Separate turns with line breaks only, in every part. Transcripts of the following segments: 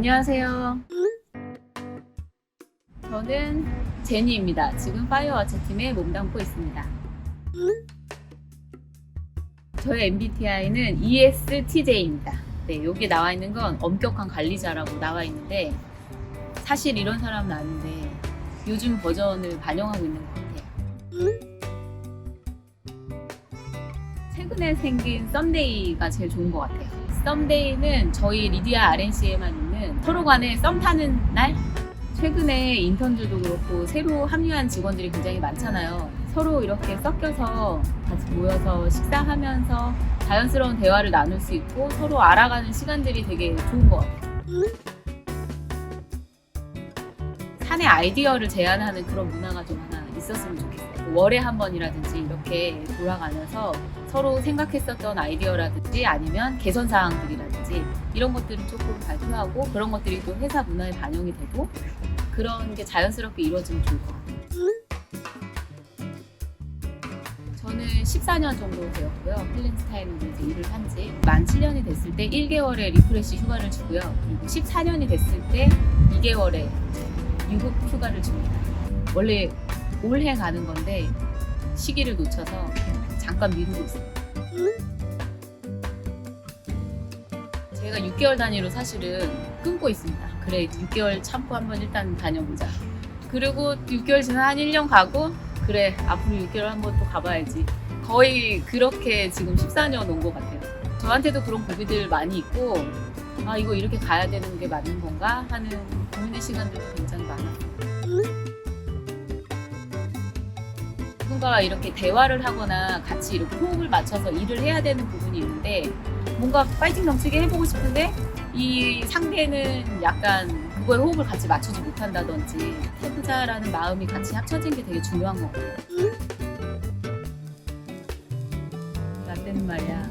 안녕하세요. 저는 제니입니다. 지금 파이어워치 팀에 몸담고 있습니다. 저의 MBTI는 ESTJ입니다. 네, 여기 나와 있는 건 엄격한 관리자라고 나와 있는데 사실 이런 사람은 아닌데 요즘 버전을 반영하고 있는 것 같아요. 최근에 생긴 썸데이가 제일 좋은 것 같아요. 썸데이는 저희 리디아 RNC에만 있는 서로 간에 썸 타는 날? 최근에 인턴들도 그렇고 새로 합류한 직원들이 굉장히 많잖아요. 서로 이렇게 섞여서 같이 모여서 식사하면서 자연스러운 대화를 나눌 수 있고 서로 알아가는 시간들이 되게 좋은 것 같아요. 사내 아이디어를 제안하는 그런 문화가 좀 하나 있었으면 좋겠어요. 월에 한 번이라든지 이렇게 돌아가면서 서로 생각했었던 아이디어라든지 아니면 개선 사항들이라든지 이런 것들을 조금 발표하고 그런 것들이 또 회사 문화에 반영이 되고 그런 게 자연스럽게 이루어지면 좋을 것 같아요. 저는 14년 정도 되었고요. 필린스타인으로 이제 일을 한 지 만 7년이 됐을 때 1개월의 리프레시 휴가를 주고요. 그리고 14년이 됐을 때 2개월의 유급 휴가를 줍니다. 원래 올해 가는 건데 시기를 놓쳐서 잠깐 미루고 있어요. 제가 6개월 단위로 사실은 끊고 있습니다. 그래 6개월 참고 한번 일단 다녀보자. 그리고 6개월 지나 한 1년 가고 그래 앞으로 6개월 한번 또 가봐야지. 거의 그렇게 지금 14년 온 것 같아요. 저한테도 그런 고민들 많이 있고 아 이거 이렇게 가야 되는 게 맞는 건가 하는 고민의 시간들도 굉장히 많아요. 누군가와 이렇게 대화를 하거나 같이 이렇게 호흡을 맞춰서 일을 해야 되는 부분이 있는데 뭔가 파이팅 넘치게 해보고 싶은데 이 상대는 약간 그거에 호흡을 같이 맞추지 못한다든지 해보자라는 마음이 같이 합쳐진 게 되게 중요한 것 같아요. 라떼는 말이야.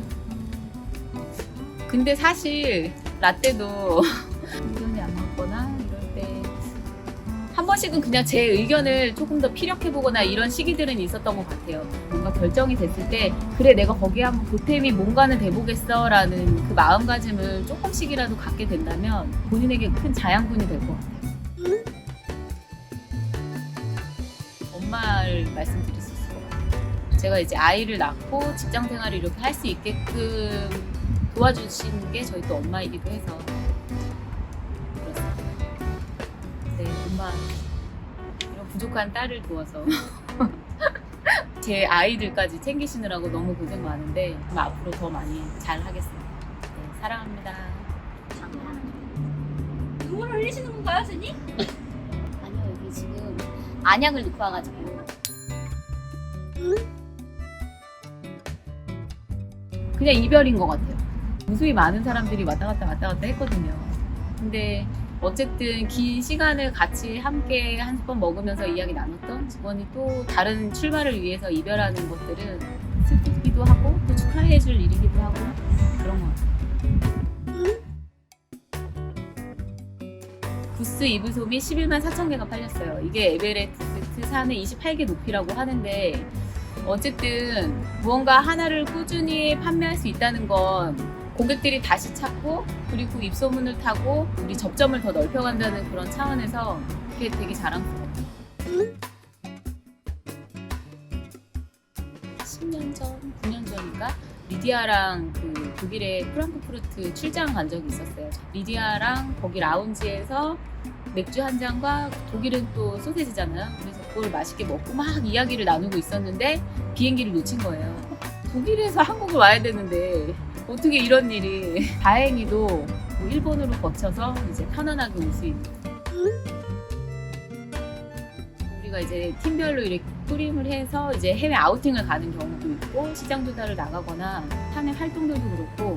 근데 사실 라떼도 번씩은 그냥 제 의견을 조금 더 피력해보거나 이런 시기들은 있었던 것 같아요. 뭔가 결정이 됐을 때 그래 내가 거기에 한번 보탬이 뭔가는 돼보겠어라는 그 마음가짐을 조금씩이라도 갖게 된다면 본인에게 큰 자양분이 될 것 같아요. 엄마를 말씀드릴 수 있을 것 같아요. 제가 이제 아이를 낳고 직장 생활을 이렇게 할 수 있게끔 도와주신 게 저희 또 엄마이기도 해서 그렇습니다. 네, 엄마 부족한 딸을 도와서 제 아이들까지 챙기시느라고 너무 고생 많은데 앞으로 더 많이 잘 하겠습니다. 네, 사랑합니다.
눈물을 흘리시는 건가요, 선생님?
아니요 여기 지금 안약을 넣고 와가지고
그냥 이별인 것 같아요. 무수히 많은 사람들이 왔다 갔다 왔다 갔다 했거든요. 근데 어쨌든 긴 시간을 같이 함께 한번 먹으면서 이야기 나눴던 직원이 또 다른 출발을 위해서 이별하는 것들은 슬프기도 하고 또 축하해줄 일이기도 하고 그런 것 같아요. 부스 이브솜이 11만 4천 개가 팔렸어요. 이게 에베레스트 산의 28개 높이라고 하는데 어쨌든 무언가 하나를 꾸준히 판매할 수 있다는 건 고객들이 다시 찾고 그리고 입소문을 타고 우리 접점을 더 넓혀간다는 그런 차원에서 그게 되게 자랑스러워요. 10년 전, 9년 전인가 리디아랑 그 독일의 프랑크푸르트 출장 간 적이 있었어요. 리디아랑 거기 라운지에서 맥주 한 잔과 독일은 또 소세지잖아요. 그래서 그걸 맛있게 먹고 막 이야기를 나누고 있었는데 비행기를 놓친 거예요. 독일에서 한국을 와야 되는데 어떻게 이런 일이? 다행히도 뭐 일본으로 거쳐서 이제 편안하게 올 수 있는. 우리가 이제 팀별로 이렇게 꾸림을 해서 이제 해외 아우팅을 가는 경우도 있고 시장 조사를 나가거나 사내 활동들도 그렇고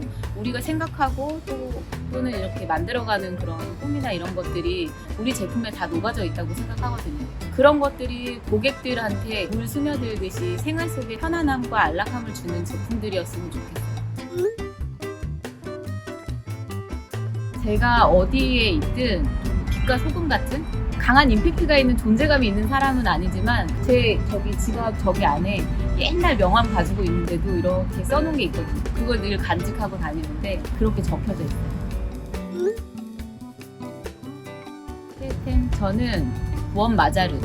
우리가 생각하고 또 또는 이렇게 만들어가는 그런 꿈이나 이런 것들이 우리 제품에 다 녹아져 있다고 생각하거든요. 그런 것들이 고객들한테 물 스며들듯이 생활 속에 편안함과 안락함을 주는 제품들이었으면 좋겠어요. 제가 어디에 있든 빛과 소금 같은 강한 임팩트가 있는 존재감이 있는 사람은 아니지만 제 저기 지갑 저기 안에 옛날 명함 가지고 있는데도 이렇게 써놓은 게 있거든요. 그걸 늘 간직하고 다니는데 그렇게 적혀져 있어요. 저는 원 마자르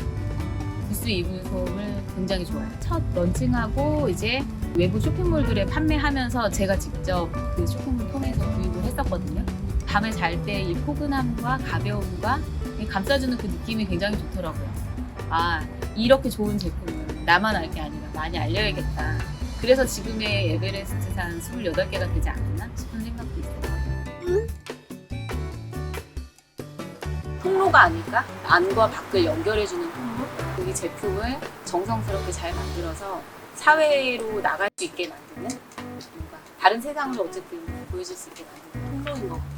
부스 이불솜을 굉장히 좋아해요. 첫 런칭하고 이제 외부 쇼핑몰들에 판매하면서 제가 직접 그 쇼핑몰 통해서 구입을 했었거든요. 밤에 잘 때 이 포근함과 가벼움과 이 감싸주는 그 느낌이 굉장히 좋더라고요. 아, 이렇게 좋은 제품을 나만 알 게 아니라 많이 알려야겠다. 그래서 지금의 에베레스트 산 28개가 되지 않았나 싶은 생각도 있어요. 통로가 아닐까? 안과 밖을 연결해주는 통로? 이 제품을 정성스럽게 잘 만들어서 사회로 나갈 수 있게 만드는 뭔가 다른 세상을 어쨌든 보여줄 수 있게 만드는 통로인 것 같아요.